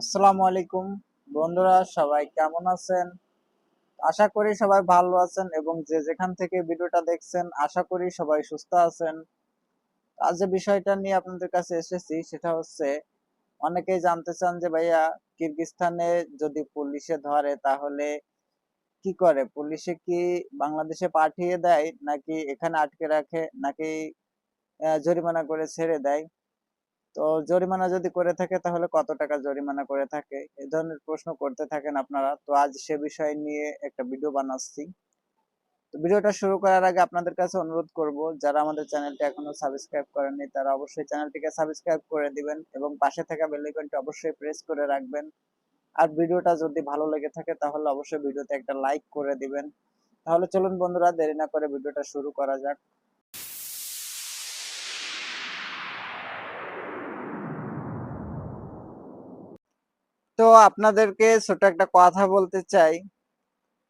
আসসালামু আলাইকুম। বন্ধুরা, সবাই কেমন আছেন? আশা করি সবাই ভালো আছেন এবং যে যেখান থেকে ভিডিওটা দেখছেন, আশা করি সবাই সুস্থ আছেন। আজ যে বিষয়টা নিয়ে আপনাদের কাছে এসেছি, সেটা হচ্ছে, অনেকেই জানতে চান যে, ভাইয়া, কিরগিস্তানে যদি পুলিশে ধরে, তাহলে কি করে? পুলিশে কি বাংলাদেশে পাঠিয়ে দেয়? নাকি এখানে আটকে রাখে? নাকি জরিমানা করে ছেড়ে দেয়? তো জরিমানা যদি করে থাকে, তাহলে কত টাকা জরিমানা করে থাকে? এই ধরনের প্রশ্ন করতে থাকেন আপনারা। তো আজ সে বিষয় নিয়ে একটা ভিডিও বানাচ্ছি। তো ভিডিওটা শুরু করার আগে আপনাদের কাছে অনুরোধ করব, যারা আমাদের চ্যানেলটি এখনও সাবস্ক্রাইব করেননি, তারা অবশ্যই চ্যানেলটিকে সাবস্ক্রাইব করে দিবেন এবং পাশে থাকা বেল আইকনটি অবশ্যই প্রেস করে রাখবেন। আর ভিডিওটা যদি ভালো লেগে থাকে, তাহলে অবশ্যই ভিডিওতে একটা লাইক করে দিবেন। তাহলে চলুন বন্ধুরা, দেরি না করে ভিডিওটা শুরু করা যাক। তো আপনাদেরকে ছোট একটা কথা বলতে চাই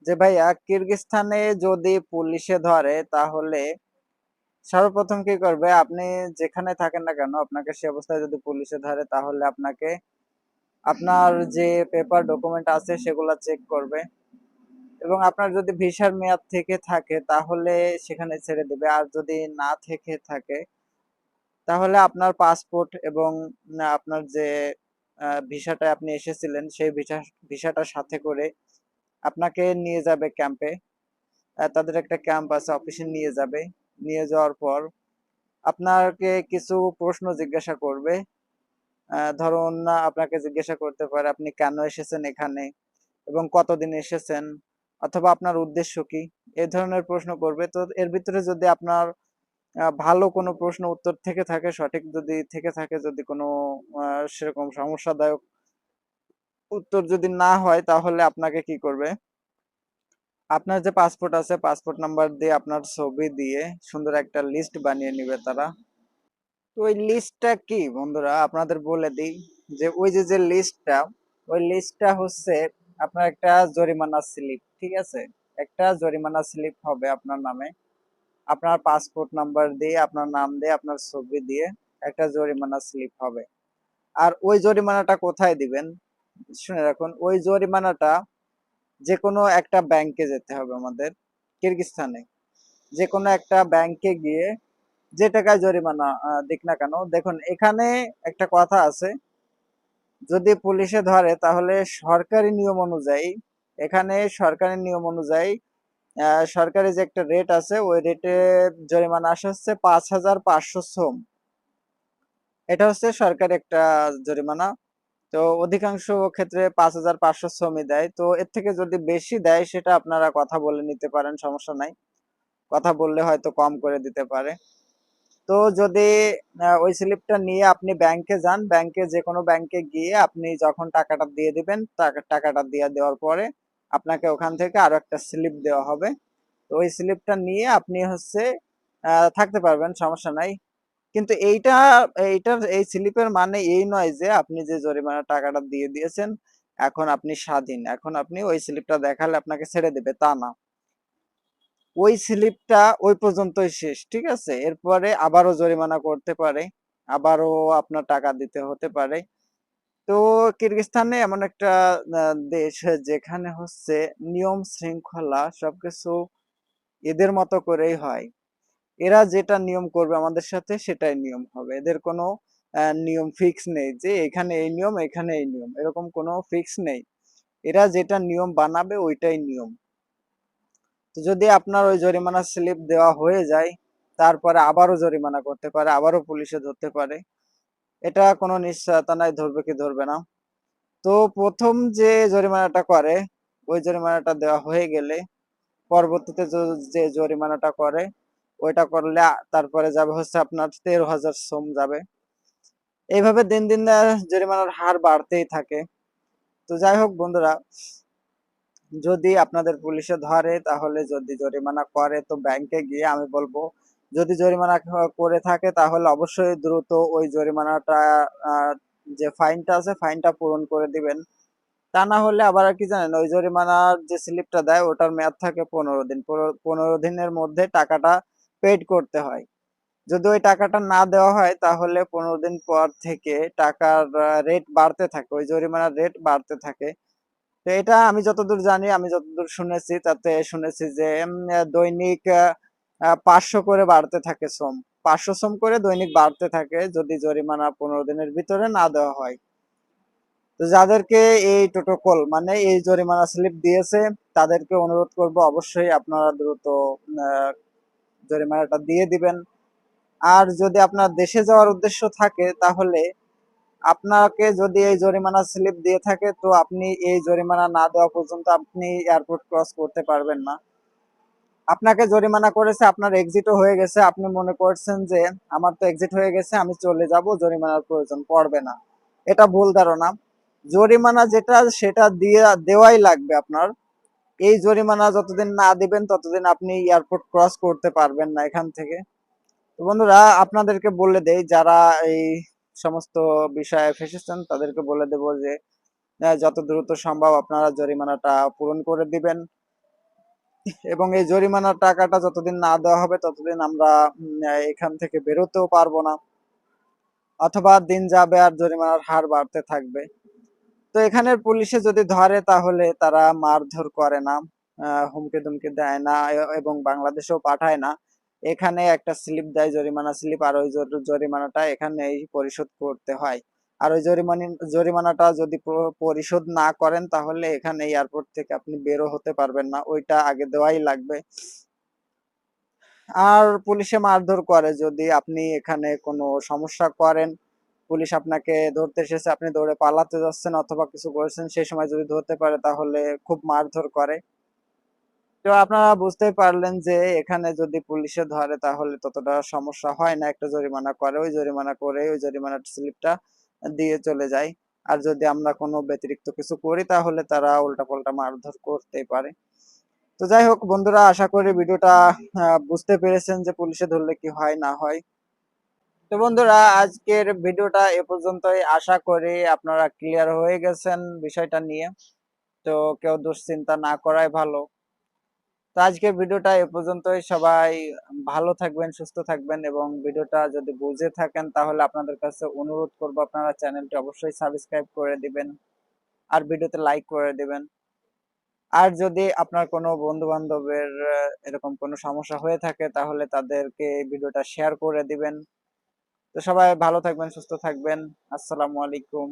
যে, ভাইয়া, কিরগিস্তানে যদি পুলিশে ধরে, তাহলে সর্বপ্রথম কি করবে? আপনি যেখানে থাকেন না কেন, আপনাকে সে অবস্থায় যদি পুলিশে ধরে, তাহলে আপনাকে আপনার যে পেপার ডকুমেন্ট আছে, সেগুলো চেক করবে। এবং আপনার যদি ভিসার মেয়াদ থেকে থাকে, তাহলে সেখানে ছেড়ে দেবে। আর যদি না থেকে থাকে, তাহলে আপনার পাসপোর্ট এবং আপনার যে ভিসাটা আপনি এসেছিলেন, সেই ভিসা, ভিসাটার সাথে করে আপনাকে নিয়ে যাবে ক্যাম্পে তাদের একটা ক্যাম্প আছে অফিসে নিয়ে যাবে। নিয়ে যাওয়ার পর আপনাকে কিছু প্রশ্ন জিজ্ঞাসা করবে। ধরুন আপনাকে জিজ্ঞাসা করতে পারে, আপনি কেন এসেছেন এখানে? এবং কতদিন এসেছেন? অথবা আপনার উদ্দেশ্য কি? এই ধরনের প্রশ্ন করবে। তো এর ভিতরে যদি আপনার ভালো কোনো প্রশ্ন উত্তর থেকে থাকে, সঠিক যদি থেকে থাকে, যদি কোনো সেরকম সমস্যাদায়ক উত্তর যদি না হয়, তাহলে আপনাকে কি করবে? আপনার যে পাসপোর্ট আছে পাসপোর্ট নাম্বার দিয়ে আপনার ছবি দিয়ে সুন্দর একটা লিস্ট বানিয়ে নিবে তারা। তো ওই লিস্টটা কি, বন্ধুরা? আপনাদের বলে দিই যে ওই যে যে লিস্টটা ওই লিস্টটা হচ্ছে আপনার একটা জরিমানা স্লিপ ঠিক আছে? একটা জরিমানা স্লিপ হবে আপনার নামে। আপনার পাসপোর্ট নাম্বার দিয়ে, আপনার নাম দিয়ে, আপনার ছবি দিয়ে একটা জরিমানা স্লিপ হবে। আর ওই জরিমানাটা কোথায় দিবেন? শুনে রাখুন, ওই জরিমানাটা যে কোনো একটা ব্যাংকে যেতে হবে আমাদের কিরগিস্তানে যে কোনো একটা ব্যাংকে গিয়ে যে টাকায় জরিমানা দিক না কেন, দেখুন, এখানে একটা কথা আছে, যদি পুলিশে ধরে তাহলে সরকারি নিয়ম অনুযায়ী, এখানে সরকারি নিয়ম অনুযায়ী সরকারি যে একটা রেট আছে, ওই রেটে জরিমানা আসা হচ্ছে পাঁচ হাজার পাঁচশো সোম এটা হচ্ছে সরকারি একটা জরিমানা। তো অধিকাংশ ক্ষেত্রে পাঁচ হাজার পাঁচশো শ্রমই দেয়। তো এর থেকে যদি বেশি দেয়, সেটা আপনারা কথা বলে নিতে পারেন, সমস্যা নাই। কথা বললে হয়তো কম করে দিতে পারে। তো যদি ওই স্লিপটা নিয়ে আপনি ব্যাংকে যান, ব্যাংকে যে কোনো ব্যাংকে গিয়ে আপনি যখন টাকাটা দিয়ে দিবেন টাকাটা দিয়ে দেওয়ার পরে আপনাকে ওখান থেকে আরও একটা স্লিপ দেওয়া হবে। তো ওই স্লিপটা নিয়ে আপনি হচ্ছে থাকতে পারবেন, সমস্যা নাই। কিন্তু এইটা, এইটার, এই স্লিপের মানে এই নয় যে আপনি যে জরিমানা টাকাটা দিয়ে দিয়েছেন, এখন আপনি স্বাধীন। এখন আপনি ওই স্লিপটা দেখালে আপনাকে ছেড়ে দেবে, তা না। ওই স্লিপটা ওই পর্যন্তই শেষ, ঠিক আছে? এরপরে আবারও জরিমানা করতে পারে, আবারও আপনার টাকা দিতে হতে পারে। তো কিরগিস্তানে এমন একটা দেশ যেখানে হচ্ছে নিয়ম শৃঙ্খলা সবকিছু এদের মতো করেই হয়। এরা যেটা নিয়ম করবে আমাদের সাথে সেটাই নিয়ম হবে। এদের কোনো নিয়ম ফিক্স নেই যে এখানে এই নিয়ম, এখানে এই নিয়ম, এরকম কোনো ফিক্স নেই। এরা যেটা নিয়ম বানাবে ওইটাই নিয়ম। তো যদি আপনার ওই জরিমানা স্লিপ দেওয়া হয়ে যায়, তারপরে আবারও জরিমানা করতে পারে, আবারও পুলিশে ধরতে পারে এটা কোনো নিশ্চয়তা নাই ধরবে কি ধরবে না। তো প্রথম যে জরিমানাটা করে, ওই জরিমানাটা দেওয়া হয়ে গেলে পরবর্তীতে যে জরিমানাটা করে, ওইটা করলে তারপরে যাবে হচ্ছে আপনার তেরো হাজার সোম যাবে। এইভাবে দিন দিন জরিমানার হার বাড়তেই থাকে। তো যাই হোক বন্ধুরা, যদি আপনাদের পুলিশে ধরে, তাহলে যদি জরিমানা করে, তো ব্যাংকে গিয়ে আমি বলব যদি জরিমানা করে থাকে, তাহলে অবশ্যই দ্রুত ওই জরিমানাটা যে ফাইনটা আছে, ফাইনটা পূরণ করে দিবেন। তা না হলে আবার আর কি জানেন, ওই জরিমানার যে স্লিপটা দেয়, ওটার মেয়াদ থাকে পনেরো দিন। পনেরো দিনের মধ্যে টাকাটা পেড করতে হয়। যদি ওই টাকাটা না দেওয়া হয়, তাহলে পনেরো দিন পর থেকে টাকার রেট বাড়তে থাকে, ওই জরিমানার রেট বাড়তে থাকে। তো এটা আমি যতদূর জানি, আমি যতদূর শুনেছি, তাতে শুনেছি যে দৈনিক পাঁচশো করে বাড়তে থাকে শ্রম। পাঁচশো শ্রম করে দৈনিক বাড়তে থাকে যদি জরিমানা পনেরো দিনের ভিতরে না দেওয়া হয়। তো যাদেরকে এই টোটোকল মানে এই জরিমানা স্লিপ দিয়েছে, তাদেরকে অনুরোধ করব অবশ্যই আপনারা দ্রুত জরিমানাটা দিয়ে দিবেন। আর যদি আপনার দেশে যাওয়ার উদ্দেশ্য থাকে, তাহলে আপনাকে যদি এই জরিমানা স্লিপ দিয়ে থাকে, তো আপনি এই জরিমানা না দেওয়া পর্যন্ত আপনি এয়ারপোর্ট ক্রস করতে পারবেন না। আপনাকে জরিমানা করেছে, আপনার এক্সিটও হয়ে গেছে। আপনি মনে করছেন যে, আমার তো এক্সিট হয়ে গেছে, আমি চলে যাব, জরিমানার প্রয়োজন পড়বে না। এটা ভুল ধারণা। জরিমানা যেটা, সেটা দিয়ে, দেওয়াই লাগবে আপনার। এই জরিমানা যতদিন না দিবেন, ততদিন আপনি এয়ারপোর্ট ক্রস করতে পারবেন না এখান থেকে। তো বন্ধুরা, আপনাদেরকে বলে দেই, যারা এই সমস্ত বিষয়ে ফেসেছেন তাদেরকে বলে দেব যে, যত দ্রুত সম্ভব আপনারা জরিমানাটা পূরণ করে দিবেন। এবং এই জরিমানার টাকাটা যতদিন না দেওয়া হবে, ততদিন আমরা এখান থেকে বেরোতেও পারব না। অথবা দিন যাবে আর জরিমানার হার বাড়তে থাকবে। তো এখানের পুলিশে যদি ধরে, তাহলে তারা মারধর করে না হুমকি দুমকি দেয় না এবং বাংলাদেশেও পাঠায় না। এখানে একটা স্লিপ দেয় জরিমানা স্লিপ, আর ওই জরিমানাটা এখানেই পরিশোধ করতে হয়। আর ওই জরিমানি, জরিমানাটা যদি পরিশোধ না করেন তাহলে এখানে এয়ারপোর্ট থেকে আপনি বেরো হতে পারবেন না। ওইটা আগে দেওয়াই লাগবে। আর পুলিশে মারধর করে যদি আপনি এখানে কোনো সমস্যা করেন, পুলিশ আপনাকে ধরতে এসেছে, আপনি দৌড়ে পালাতে যাচ্ছেন অথবা কিছু করেছেন, সেই সময় যদি ধরতে পারে তাহলে খুব মারধর করে। তো আপনারা বুঝতেই পারলেন যে এখানে যদি পুলিশে ধরে তাহলে ততটা সমস্যা হয় না, একটা জরিমানা করে, ওই জরিমানা করে ওই জরিমানার স্লিপটা দিয়ে চলে যায় আর যদি আমরা কোনো ব্যতিরিক্ত কিছু করি, তাহলে তারা উল্টাপাল্টা মারধর করতেই পারে। তো যাই হোক বন্ধুরা, আশা করি ভিডিওটা বুঝতে পেরেছেন যে পুলিশে ধরলে কি হয়, না হয়। তো বন্ধুরা, আজকের ভিডিওটা এ পর্যন্তই। আশা করি আপনারা ক্লিয়ার হয়ে গেছেন বিষয়টা নিয়ে। তো কেউ দুশ্চিন্তা না করাই ভালো। তো আজকের ভিডিওটা এ পর্যন্তই। সবাই ভালো থাকবেন, সুস্থ থাকবেন এবং ভিডিওটা যদি বুঝে থাকেন তাহলে আপনাদের কাছে অনুরোধ করব আপনারা চ্যানেলটি অবশ্যই সাবস্ক্রাইব করে দিবেন আর ভিডিওতে লাইক করে দিবেন। আর যদি আপনার কোনো বন্ধু বান্ধবের এরকম কোনো সমস্যা হয়ে থাকে তাহলে তাদেরকে ভিডিওটা শেয়ার করে দিবেন। তো সবাই ভালো থাকবেন, সুস্থ থাকবেন। আসসালামু আলাইকুম।